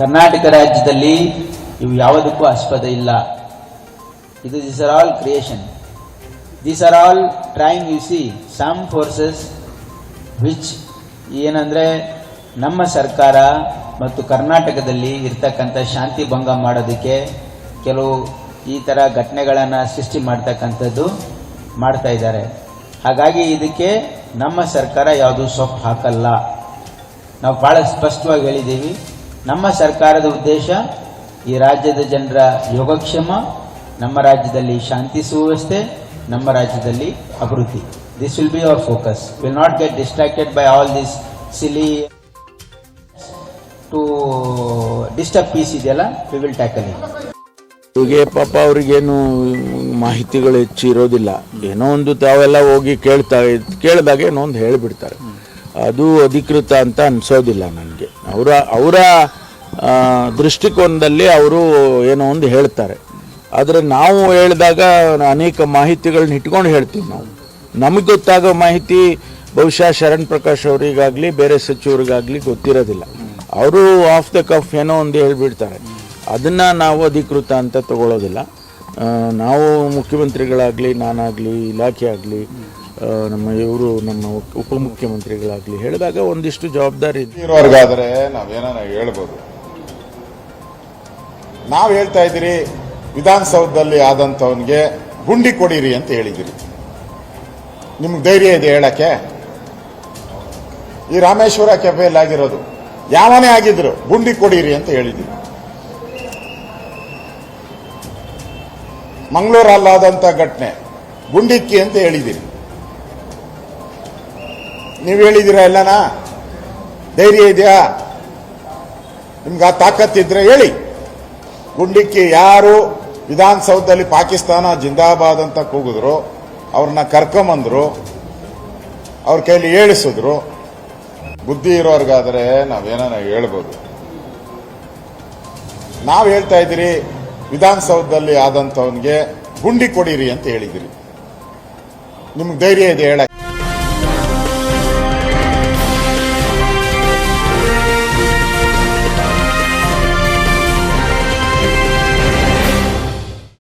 ಕರ್ನಾಟಕ ರಾಜ್ಯದಲ್ಲಿ ಇವು ಯಾವುದಕ್ಕೂ ಆಸ್ಪದ ಇಲ್ಲ. ಇದು this are all creation these are all trying you see some forces which ಏನಂದರೆ ನಮ್ಮ ಸರ್ಕಾರ ಮತ್ತು ಕರ್ನಾಟಕದಲ್ಲಿ ಇರ್ತಕ್ಕಂಥ ಶಾಂತಿ ಭಂಗ ಮಾಡೋದಕ್ಕೆ ಕೆಲವು ಈ ಥರ ಘಟನೆಗಳನ್ನು ಸೃಷ್ಟಿ ಮಾಡ್ತಕ್ಕಂಥದ್ದು ಮಾಡ್ತಾ ಇದ್ದಾರೆ. ಹಾಗಾಗಿ ಇದಕ್ಕೆ ನಮ್ಮ ಸರ್ಕಾರ ಯಾವುದು ಸೊಪ್ಪು ಹಾಕಲ್ಲ. ನಾವು ಭಾಳ ಸ್ಪಷ್ಟವಾಗಿ ಹೇಳಿದ್ದೀವಿ. ನಮ್ಮ ಸರ್ಕಾರದ ಉದ್ದೇಶ ಈ ರಾಜ್ಯದ ಜನರ ಯೋಗಕ್ಷೇಮ, ನಮ್ಮ ರಾಜ್ಯದಲ್ಲಿ ಶಾಂತಿ ಸುವ್ಯವಸ್ಥೆ, ನಮ್ಮ ರಾಜ್ಯದಲ್ಲಿ ಅಭಿವೃದ್ಧಿ. This will be our focus will not get distracted by all this silly to disturb peace ಇದೆಯಲ್ಲ? ವಿ ವಿಲ್ ಟ್ಯಾಕಲ್ ಇವ್ರಿಗೆ ಪಾಪ ಅವ್ರಿಗೇನು ಮಾಹಿತಿಗಳು ಹೆಚ್ಚು ಇರೋದಿಲ್ಲ ಏನೋ ಒಂದು ತಾವೆಲ್ಲ ಹೋಗಿ ಕೇಳ್ತಾ ಕೇಳಿದಾಗ ಏನೋ ಒಂದು ಹೇಳಿಬಿಡ್ತಾರೆ. ಅದು ಅಧಿಕೃತ ಅಂತ ಅನ್ಸೋದಿಲ್ಲ ನನಗೆ. ಅವರ ಅವರ ದೃಷ್ಟಿಕೋನದಲ್ಲಿ ಅವರು ಏನೋ ಒಂದು ಹೇಳ್ತಾರೆ. ಆದರೆ ನಾವು ಹೇಳಿದಾಗ ಅನೇಕ ಮಾಹಿತಿಗಳನ್ನ ಇಟ್ಕೊಂಡು ಹೇಳ್ತೀವಿ ನಾವು. ನಮಗೆ ಗೊತ್ತಾಗೋ ಮಾಹಿತಿ ಬಹುಶಃ ಶರಣ್ ಪ್ರಕಾಶ್ ಅವರಿಗಾಗಲಿ, ಬೇರೆ ಸಚಿವರಿಗಾಗಲಿ ಗೊತ್ತಿರೋದಿಲ್ಲ. ಅವರು ಆಫ್ ದ ಕಫ್ ಏನೋ ಒಂದು ಹೇಳಿಬಿಡ್ತಾರೆ. ಅದನ್ನು ನಾವು ಅಧಿಕೃತ ಅಂತ ತಗೊಳ್ಳೋದಿಲ್ಲ ನಾವು ಮುಖ್ಯಮಂತ್ರಿಗಳಾಗಲಿ, ನಾನಾಗಲಿ ಇಲಾಖೆ ಆಗಲಿ ನಮ್ಮ ಇವರು ನಮ್ಮ ಉಪ- ಉಪಮುಖ್ಯಮಂತ್ರಿಗಳಾಗಲಿ ಹೇಳಿದಾಗ ಒಂದಿಷ್ಟು ಜವಾಬ್ದಾರಿ ಇರೋರ್ಗಾದರೆ ಇರೋರ್ಗಾದ್ರೆ ನಾವೇನ ಹೇಳ್ಬೋದು? ನಾವು ಹೇಳ್ತಾ ಇದ್ದೀರಿ, ವಿಧಾನಸೌಧದಲ್ಲಿ ಆದಂಥವನಿಗೆ ಗುಂಡಿ ಕೊಡಿರಿ ಅಂತ ಹೇಳಿದಿರಿ ನಿಮ್ಗೆ ಧೈರ್ಯ ಇದೆ ಹೇಳಕ್ಕೆ? ಈ ರಾಮೇಶ್ವರ ಕೆಫೆಯಲ್ಲಿ ಆಗಿರೋದು ಯಾವನೇ ಆಗಿದ್ರು ಗುಂಡಿ ಕೊಡಿರಿ ಅಂತ ಹೇಳಿದಿರಿ ಮಂಗಳೂರಲ್ಲಾದಂಥ ಘಟನೆ ಗುಂಡಿಕ್ಕಿ ಅಂತ ಹೇಳಿದಿರಿ ನೀವು ಹೇಳಿದ್ದೀರಾ ಎಲ್ಲನಾ? ಧೈರ್ಯ ಇದೆಯಾ? ನಿಮ್ಗೆ ಆ ತಾಕತ್ತಿದ್ರೆ ಹೇಳಿ. ಗುಂಡಿಕ್ಕಿ ಯಾರು ವಿಧಾನಸೌಧದಲ್ಲಿ ಪಾಕಿಸ್ತಾನ ಜಿಂದಾಬಾದ್ ಅಂತ ಕೂಗಿದ್ರು, ಅವ್ರನ್ನ ಕರ್ಕೊಂಬಂದ್ರು, ಅವ್ರ ಕೈಲಿ ಹೇಳಿಸಿದ್ರು ಬುದ್ಧಿ ಇರೋರ್ಗಾದ್ರೆ ನಾವೇನ ಹೇಳ್ಬೋದು. ನಾವು ಹೇಳ್ತಾ ಇದ್ದೀರಿ, ವಿಧಾನಸೌಧದಲ್ಲಿ ಆದಂಥವನಿಗೆ ಗುಂಡಿ ಕೊಡಿರಿ ಅಂತ ಹೇಳಿದಿರಿ ನಿಮ್ಗೆ ಧೈರ್ಯ ಇದೆ ಹೇಳಕ್ಕೆ.